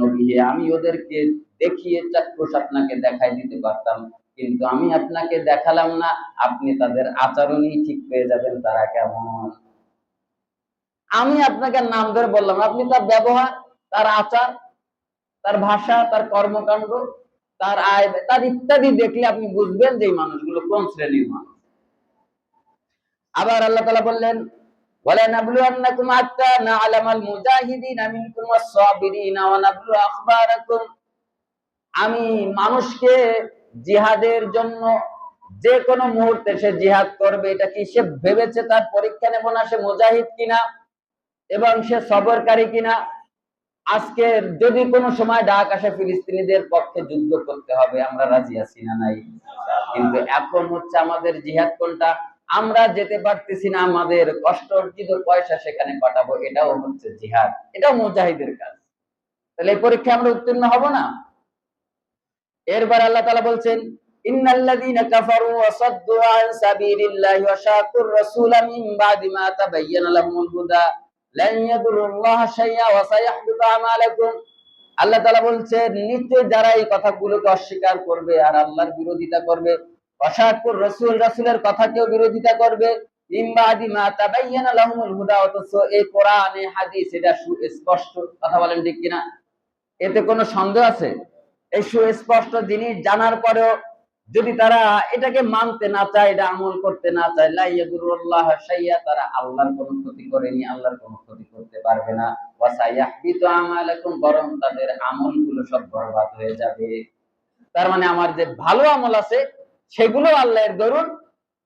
নবী আমি ওদেরকে দেখিয়ে চাক্ষুষ আপনাকে দেখাই দিতে পারতাম, কিন্তু আমি আপনাকে দেখালাম না। আপনি তাদের আচরণই ঠিক পেয়ে যাবেন, তারা কেমন? আমি আপনাকে নাম ধরে বললাম আপনি তার ব্যবহার, তার আচার, তার ভাষা, তার কর্মকাণ্ড, তার আয়, তার ইত্যাদি দেখলে আপনি বুঝবেন যে এই মানুষগুলো কোন শ্রেণির মানুষ। আবার আল্লাহ তালা বললেন ولنبلونكم حتى نعلم المجاهدين منكم والصابرين ونبلو أخباركم আমি মানুষকে জিহাদের জন্য যে কোনো মুহূর্তে সে জিহাদ করবে এটা কি সে ভেবেছে তার পরীক্ষা নেব না সে মুজাহিদ কিনা এবং সে সবরকারী কিনা আজকে যদি কোনো সময় ডাক আসে ফিলিস্তিনিদের পক্ষে যুদ্ধ করতে হবে আমরা রাজি আছি না নাই কিন্তু এখন হচ্ছে আমাদের জিহাদ কোনটা আমরা যেতে পারতেছি না, আমাদের কষ্ট অর্জিত পয়সা সেখানে পাঠাবো, এটাও হচ্ছে জিহাদ, এটাও মুজাহিদের কাজ। তাহলে এই পরীক্ষা আমরা উত্তীর্ণ হব না? এরবার আল্লাহ তাআলা বলছেন, ইন্নাল্লাযীনা কাফারু ওয়া আন ওয়া শাকুর মিন বাদি মা লাহুমুল হুদা লান ইয়াদুরুল্লাহা শাইআ ওয়া আমালাকুম। আল্লাহ তাআলা বলছেন যারা এই কথাগুলোকে অস্বীকার করবে আর আল্লাহর বিরোধিতা করবে অশাকুর রাসূল রাসূলের বিরোধিতা করবে। কথা লাইয়াদুরুল্লাহ শাইয়া, তারা আল্লাহর কোনো ক্ষতি করেনি, আল্লাহর কোনো ক্ষতি করতে পারবে না। বরং তাদের আমলগুলো সব বরবাদ হয়ে যাবে। তার মানে আমার যে ভালো আমল আছে সেগুলো আল্লাহর দরুন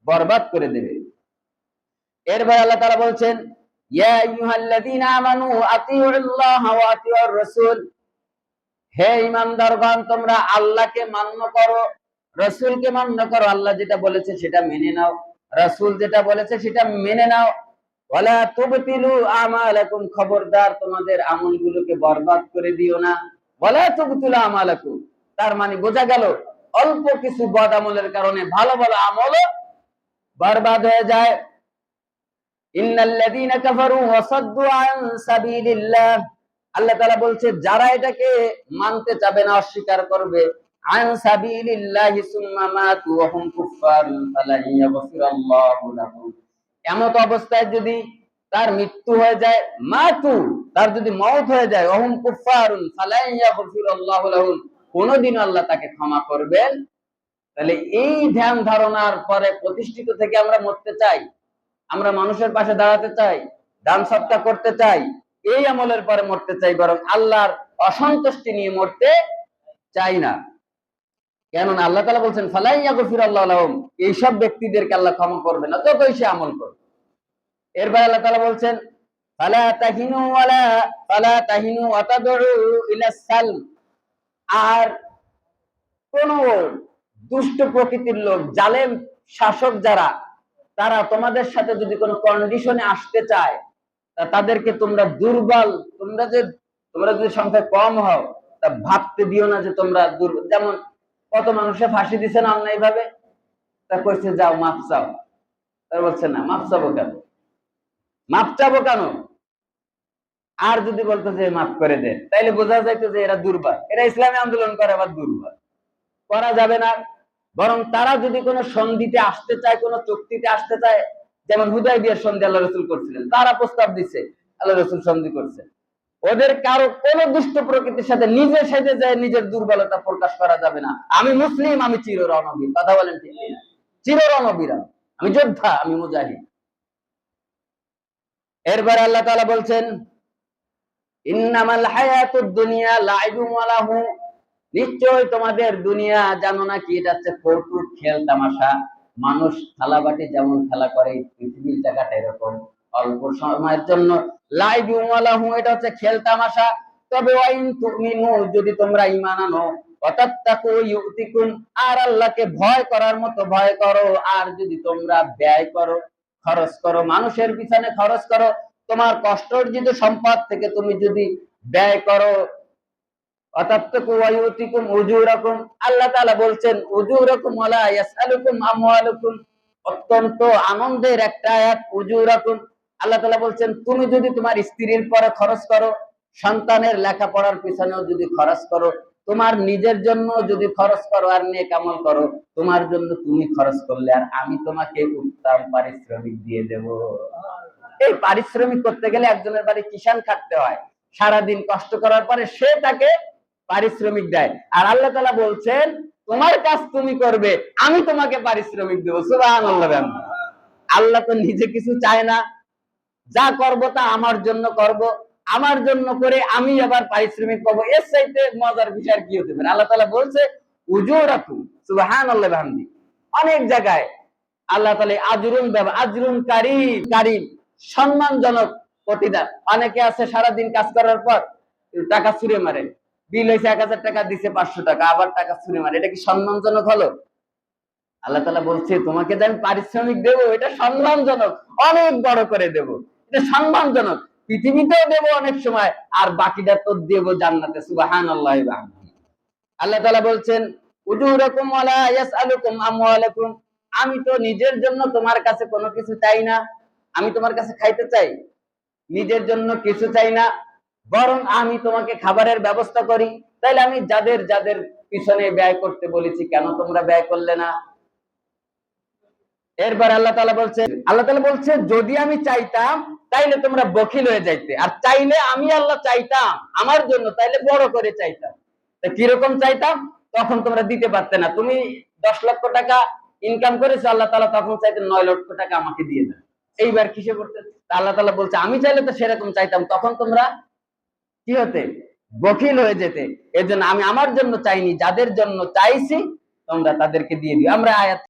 বরবাদ করে দেবে। এরপর আল্লাহ তাআলা বলছেন হে ইমানদারগণ তোমরা আল্লাহকে মান্য করো, রসুলকে মান্য করো। আল্লাহ যেটা বলেছে সেটা মেনে নাও। রসুল যেটা বলেছে সেটা মেনে নাও। ওয়ালা তুবতিলু আমালাকুম, খবরদার তোমাদের আমলগুলোকে বরবাদ করে দিও না। ওয়ালা তুবতিলু আমালাকুম। তার মানে বোঝা গেল অল্প কিছু বদ আমলের কারণে ভালো ভালো আমলও বরবাদ হয়ে যায়। আল্লাহ বলছে, যারা এটাকে মানতে চাবে না, অস্বীকার করবে। মাতু এমত অবস্থায় যদি তার মৃত্যু হয়ে যায়, মাতু, তার যদি মওত হয়ে যায়, ওয়া হুম কুফফারুন ফালান ইয়াগফিরাল্লাহু লাহুম। কোনদিন আল্লাহ তাকে ক্ষমা করবেন। তাহলে এই ধ্যান ধারণার পরে প্রতিষ্ঠিত থেকে আমরা মরতে চাই, আমরা মানুষের পাশে দাঁড়াতে চাই, দান সৎকা করতে চাই, এই আমলের পরে মরতে চাই, বরং আল্লাহর অসন্তুষ্টি নিয়ে মরতে চাই না। কেননা আল্লাহ তালা বলছেন ফালাইয়া গফির আল্লাহ এইসব ব্যক্তিদেরকে আল্লাহ ক্ষমা করবে না, যতই সে আমল করবে এরপর আল্লাহ তালা বলছেন, ফালা তাহিনু ওয়ালা, ফালা তাহিনু ওয়াতাদউ ইলা সালম। আর কোন দুষ্ট প্রকৃতির লোক, জালেম শাসক যারা, তারা তোমাদের সাথে যদি কোনো কন্ডিশনে আসতে চায়, তা তাদেরকে তোমরা দুর্বল, তোমরা যে, তোমরা যদি সংখ্যায় কম হও, তা ভাবতে দিও না যে তোমরা দুর্বল যেমন কত মানুষে ফাঁসি দিছে না অন্যায় ভাবে? তা কইছে, যাও, মাপ চাও। তারা বলছে, না, মাপ চাবো কেন? মাপ চাবো কেন? আর যদি বলতো যে মাফ করে দেন তাইলে বোঝা যাইতো যে এরা দুর্বল। এরা ইসলামী আন্দোলন করে আবার দুর্বল। করা যাবে না। বরং তারা যদি কোনো সন্ধিতে আসতে চায়, কোনো চুক্তিতে আসতে চায়, যেমন হুদায় বিয়ের সন্ধি আল্লাহ রসুল করছিলেন, তারা প্রস্তাব দিচ্ছে আল্লাহ রসুল সন্ধি করছে। ওদের কারও কোন দুষ্ট প্রকৃতির সাথে নিজে সেজে যায়, নিজের দুর্বলতা প্রকাশ করা যাবে না। আমি মুসলিম, আমি চির রণবীর কথা বলেন ঠিক কিনা? চির রণবীর আমি। যোদ্ধা, আমি মুজাহিদ। এরপর আল্লাহ তাআলা বলছেন ইন্নামাল হায়াতুদ দুনিয়া লাইবুন ওয়া লাহু। নিশ্চয় তোমাদের দুনিয়া জানো না কি? এটা হচ্ছে কৌতুক, খেল, তামাশা। মানুষ থালাবাটি যেমন খেলা করে, পৃথিবীর জায়গাটা এরকম। অল্প সময়ের জন্য লাইভ উমালাহু এটা হচ্ছে খেল, তামাশা। তবে ওয়াইন তুমিনু, যদি তোমরা ঈমান আনো অতাত্তাকু ইউতিকুন, আর আল্লাহকে ভয় করার মতো ভয় করো। আর যদি তোমরা ব্যয় করো, খরচ করো, মানুষের পিছনে খরচ করো তোমার কষ্ট অর্জিত সম্পদ থেকে তুমি যদি ব্যয় করো তোমার লেখাপড়ার পিছনেও যদি খরচ করো, তোমার নিজের জন্য যদি খরচ করো আর নেক আমল করো, তোমার জন্য তুমি খরচ করলে আর আমি তোমাকে উত্তম পারিশ্রমিক দিয়ে দেব। এই পারিশ্রমিক করতে গেলে একজনের বাড়ি কিষান খাটতে হয়। সারাদিন কষ্ট করার পরে সে তাকে পারিশ্রমিক দেয়। আর আল্লাহ তালা বলছেন, তোমার কাজ তুমি করবে, আমি তোমাকে পারিশ্রমিক দেবো। সুবাহ আল্লাহ তো নিজে কিছু চায় না। যা করব তা আমার জন্য করব। আমার জন্য করে আমি আবার পারিশ্রমিক পাবো। এর চাইতে মজার বিষয় কি হতে পারে? আল্লাহ তালা বলছে উজোরাকুম সুবাহান আল্লাহ অনেক জায়গায় আল্লাহ তালা আজরুন ব্যবহার আজরুন কারিম কারিম সম্মানজনক প্রতিদান। অনেকে আছে সারাদিন কাজ করার পর টাকা ছুঁড়ে মারে। বিল হয়েছে এক হাজার টাকা, দিছে পাঁচশো টাকা, আবার টাকা ছুঁড়ে মারে। এটা কি সম্মানজনক হলো? আল্লাহ তালা বলছে, তোমাকে যে আমি পারিশ্রমিক দেবো, এটা সম্মানজনক, অনেক বড় করে দেব। এটা সম্মানজনক। পৃথিবীতেও দেবো অনেক সময়, আর বাকিটা তো দেবো জান্নাতে। সুবাহান আল্লাহ আল্লাহ তালা বলছেন, উজুরাকুম ওয়ালা ইয়াসআলুকুম আমওয়ালাকুম। আমি তো নিজের জন্য তোমার কাছে কোনো কিছু চাই না। আমি তোমার কাছে খাইতে চাই। নিজের জন্য কিছু চাই না। বরং আমি তোমাকে খাবারের ব্যবস্থা করি। তাইলে আমি যাদের যাদের পিছনে ব্যয় করতে বলেছি, কেন তোমরা ব্যয় করলে না? এরপর আল্লাহ তালা বলছে, আল্লাহ তালা বলছে, যদি আমি চাইতাম, তাইলে তোমরা বকিল হয়ে যাইতে। আর চাইলে আমি আল্লাহ চাইতাম, আমার জন্য তাইলে বড় করে চাইতাম। তা কীরকম চাইতাম? তখন তোমরা দিতে পারতে না। তুমি দশ লক্ষ টাকা ইনকাম করেছ, আল্লাহ তালা তখন চাইতে নয় লক্ষ টাকা আমাকে দিয়ে দেন। এইবার কিসে করতে আল্লাহ তালা বলছে, আমি চাইলে তো সেরকম চাইতাম, তখন তোমরা কি হতে? বকিল হয়ে যেতে। এর জন্য আমি আমার জন্য চাইনি, যাদের জন্য চাইছি, তোমরা তাদেরকে দিয়ে দিও। আমরা আয়াত